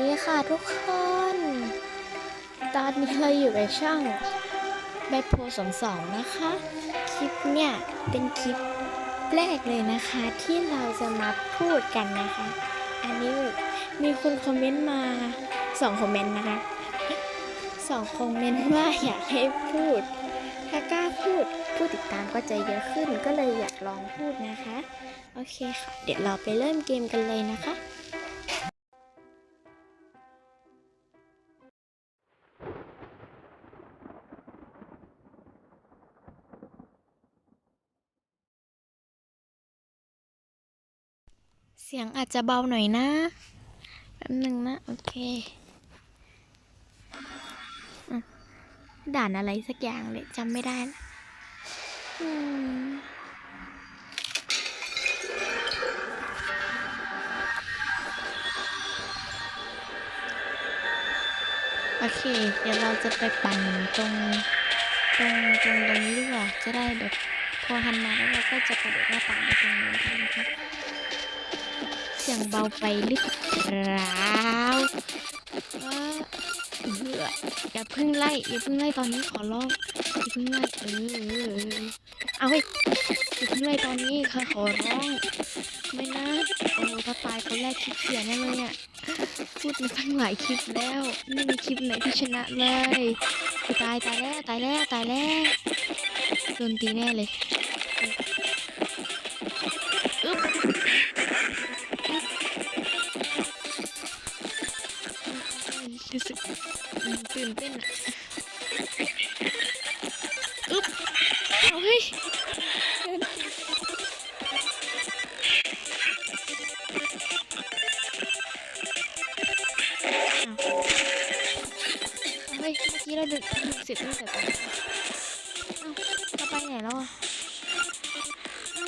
ดีค่ะทุกคน ตอนนี้เราอยู่กับช่องแบทโพสองสองนะคะ คลิปเนี่ยเป็นคลิปแรกเลยนะคะที่เราจะมาพูดกันนะคะ อันนี้มีคนคอมเมนต์มาสองคอมเมนต์นะคะสองคอมเมนต์ว่าอยากให้พูด ถ้ากล้าพูดผู้ติดตามก็จะเยอะขึ้นก็เลยอยากลองพูดนะคะ โอเคค่ะ เดี๋ยวเราไปเริ่มเกมกันเลยนะคะ สียงอาจจะเบาหน่อยนะแป๊บหนึ่งนะ โอเคอด่านอะไรสักอย่างเลยจำไม่ได้ละโอเค เดี๋ยวเราจะไปปั่นตรง ตรงตรงตรงนี้ดีกว่าจะได้แบบพอหันมาแล้วเราก็จะกระโดดหน้าต่างไปตรงนู้นกันนะคะ เสียงเบาไปหรือเปล่าเบื่ออย่าเพิ่งไล่อย่าเพิ่งไล่ตอนนี้ขอร้องอย่าเพิ่งไล่เออเออเออเอาเฮ้ยอย่าเพิ่งไล่ตอนนี้ค่ะขอร้องไม่นะโอ้ถ้าตายคนแรกคลิปเสียแน่เลยอะพูดมาตั้งหลายคลิปแล้วไม่มีคลิปไหนที่ชนะเลยตายตายแล้วตายแล้วตายแล้วโดนตีแน่เลย ตื่นเต้นอะอึ๊บเอาเฮ้ยเฮ้ย เมื่อกี้เราดึกดึกเสร็จตั้งแต่ตอนเอ้าจะไปไหนแล้วอะเอ้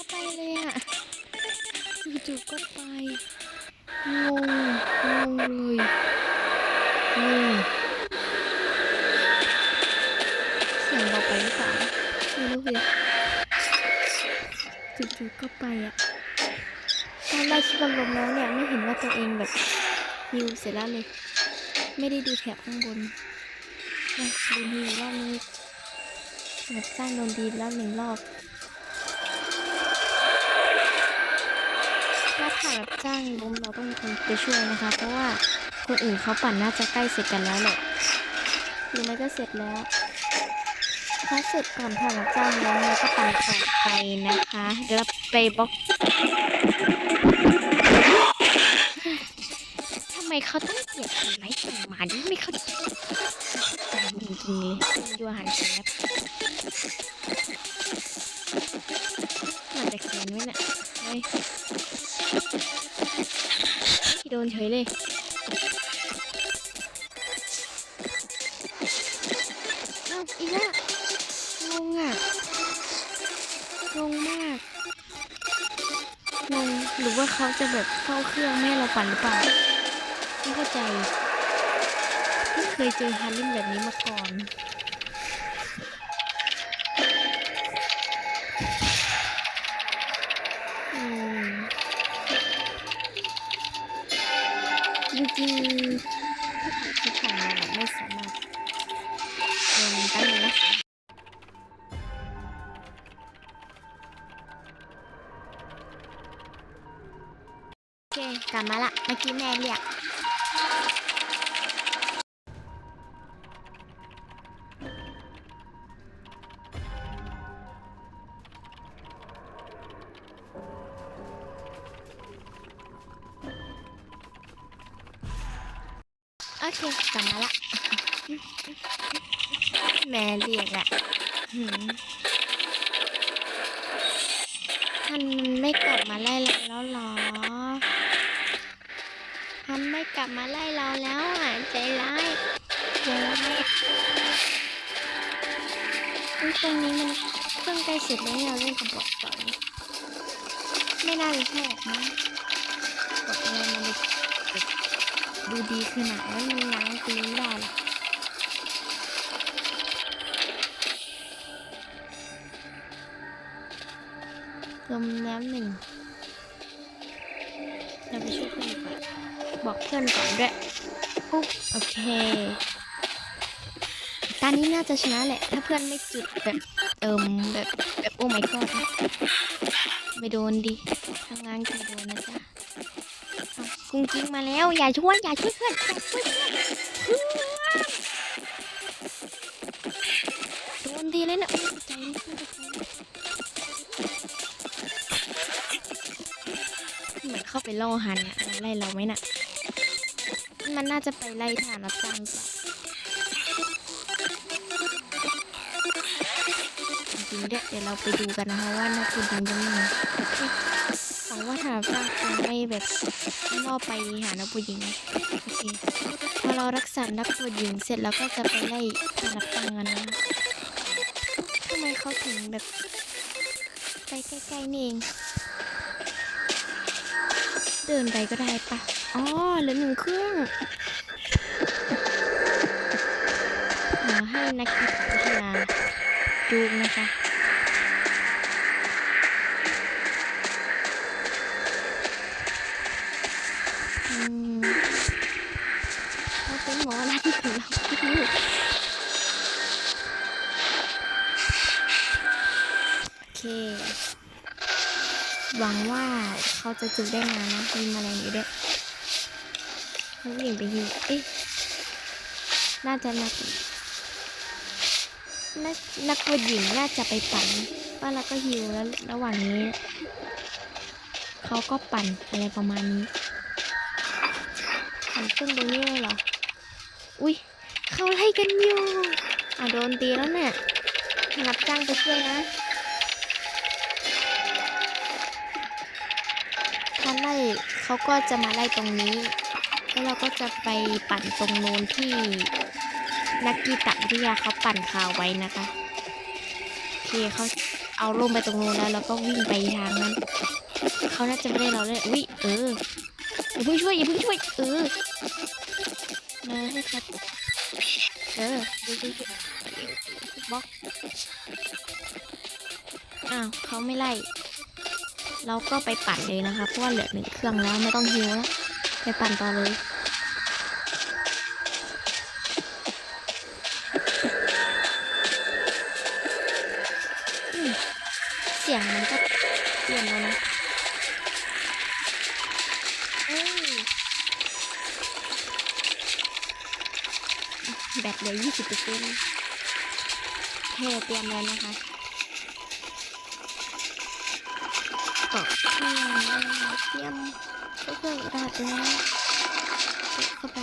าไปเลยอะจู่ๆก็ไป ไปอะตอนแรกคิดว่าลมแล้วเนี่ยไม่เห็นว่าตัวเองแบบฮิวเสร็จแล้วเลย ไม่ได้ดูแถบข้างบนดูฮิวรอบนี้แบบสร้างโดนดีแล้วหนึ่งรอบถ้าถ่ายแบบจ้างล้มเราต้องมีคนไปช่วยนะคะ เพราะว่าคนอื่นเขาปั่นน่าจะใกล้เสร็จกันแล้วแหละหรือไม่ก็เสร็จแล้ว ถ้าสร็จก่อนถ่ายแบบจ้างล้มเราก็ปั่นต่อไปนะคะ เดี๋ยวเราไปบล็อกทำไมเขาต้องเกลียดคนไร้สมาธิไม่เข้าใจจริงๆเลยดูอาหารแซ่บมาจากแขนไว้เนี่ยเฮ้ยโดนเฉยเลย หรือว่าเขาจะแบบเข้าเครื่องไม่ให้เราปั่นหรือเปล่า ไม่เข้าใจ ไม่เคยเจอฮาริมแบบนี้มาก่อนอืมจริงๆถ้าผ่านคลิปของเราอะไม่สามารถเดินได้เลยนะ ลับมาละเมื่อกี้แม่เรียกโอเคกลับมาละแม่เรียกแหละหืมท่านไม่กลับมาไล่เราแล้วหรอ ท่านไม่กลับมาไล่เราแล้วอะใจร้ายใจร้ายตรงนี้มันเครื่องใกล้เสร็จแล้วเราเล่นกับบอทต่อนไม่น่าจะใช่หรอกมั้งบอทอะไรมันดูดีขนาดนั้นมันล้างตีไม่ได้หรอกลมน้ำหนึ่ง บอกเพื่อนก่อนด้วยปุ๊บโอเค ตอนนี้น่าจะชนะแหละ ถ้าเพื่อนไม่จุดแบบเอิมแบบแบบโอ้ my god นไม่โดนดิทางงานก็ไม่โดนนะจ๊ะกุ้งกิ้งมาแล้ว อย่าช่วยอย่าช่วยเพื่อนอย่าช่วยเพื่อนโดนดีเลยนะใจไม่ค่อยจะพอเหมือนเข้าไปล่อหันอะมันไล่เราไหมน่ะ มันน่าจะไปไล่ฐานรับจ้างจ้ะจริงๆเนี่ยเดี๋ยวเราไปดูกันนะคะว่านักบุญยังจะไม่มีเอ๊ะหวังว่าถามจ้างคงไม่แบบล่อไปหานักบุญหญิงนโอเคพอเรารักษานักบุญหญิงเสร็จแล้วก็จะไปไล่ทางรับจ้างกันนะทำไมเขาถึงแบบไปใกล้ๆนี่เอง เดินไปก็ได้ปะอ๋อเหลือหนึ่งเครื่องเดี๋ยวให้นักกีฬาวิทยาดูงนะคะอืมเขาเป็นหมอรันของเราคิดลูกโอเค หวังว่าเขาจะจุได้นานนะมีแมลงอยู่ด้วยเขาวิ่งไปหิวเอ๊ะน่าจะนักนักนักวหญิงน่าจะไปปั่นว่าเราก็ฮิวแล้วระหว่างนี้เขาก็ปั่นอะไรประมาณนี้ปั่นขึ้นตรงนี้เลยเหรออุ้ยเขาไล่กันอยู่อะโดนตีแล้วเนี่ยรับจ้างไปช่วยนะ ไล่เขาก็จะมาไล่ตรงนี้ แล้วเราก็จะไปปั่นตรงโน้นที่นักกีตะวิทยาเขาปั่นข่าวไว้นะคะโอเคเขาเอาลงไปตรงนู้นแล้วแล้วก็วิ่งไปทางนั้นเขาน่าจะไม่ได้เราเลยอุ้ยเอออย่าเพิ่งช่วยอย่าเพิ่งช่วยเออมาให้ครับเออช่วยช่วยช่วยบล็อกอ้าวเขาไม่ไล่ เราก็ไปปั่นเลยนะคะเพราะว่าเหลือหนึ่งเครื่องแล้วไม่ต้องฮิวแล้วไปปั่นต่อเลยเสียงมันก็เปลี่ยนแล้วนะแบตเหลือยี่สิบเปอร์เซ็นต์เทเตรียมแล้วนะคะกด เครื่องแล้วเตรียมเครื่องกระดาษแล้วเข้าไป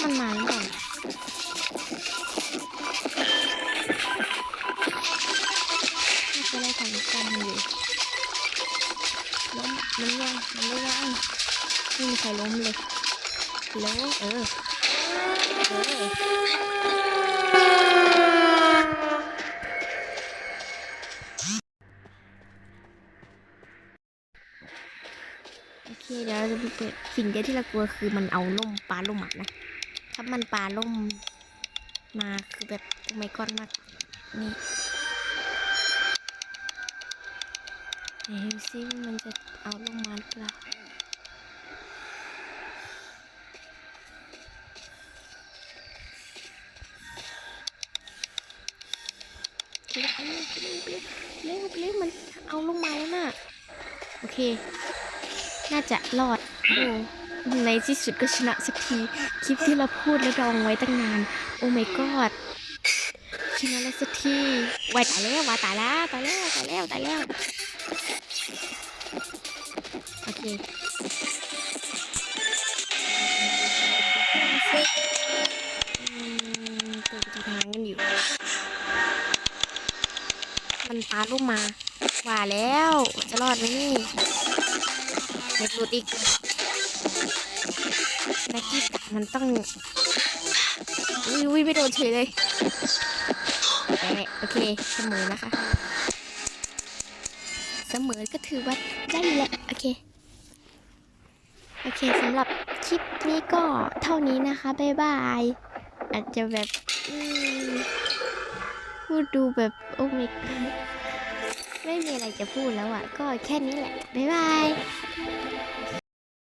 มันมาหรือเปล่าน่าจะไล่ทางกันอยู่ล้มมันยังมันไม่ยังไม่มีใครล้มเลยแล้วเออเออ โอเคเดี๋ยวเราจะไปเปิดสิ่งเดียวที่เรากลัวคือมันเอาล่มปลาล่มหมานะ ถ้ามันปลาล่มมาคือแบบไม่ก้อดมาก นี่เดี๋ยซิว่มันจะเอาลงมาหรือเปล่า มันเอาลงมาแล้วน่ะโอเค น่าจะรอดโอ้ในที่สุดก็ชนะสักที คลิปที่เราพูดและดองไว้ตั้งนาน โอ้ my god ชนะแล้วสักทีวายตายแล้ววายตายแล้วตายแล้วตายแล้วตายแล้ว โอเคเปิดประทางกันอยู่ มันปาลูกมา ว่าแล้วจะรอดไหมนี่เด็กหลุดอีกนักกีตะมันต้องอุ้ยอุ้ยไม่โดนเฉยเลยแต่โอเคเสมอนะคะ เสมอก็ถือว่าได้แหละโอเค โอเคสำหรับคลิปนี้ก็เท่านี้นะคะ บ๊ายบาย อาจจะแบบพูดดูแบบ โอ้ my god ไม่มีอะไรจะพูดแล้วอะ ก็แค่นี้แหละ บ๊ายบาย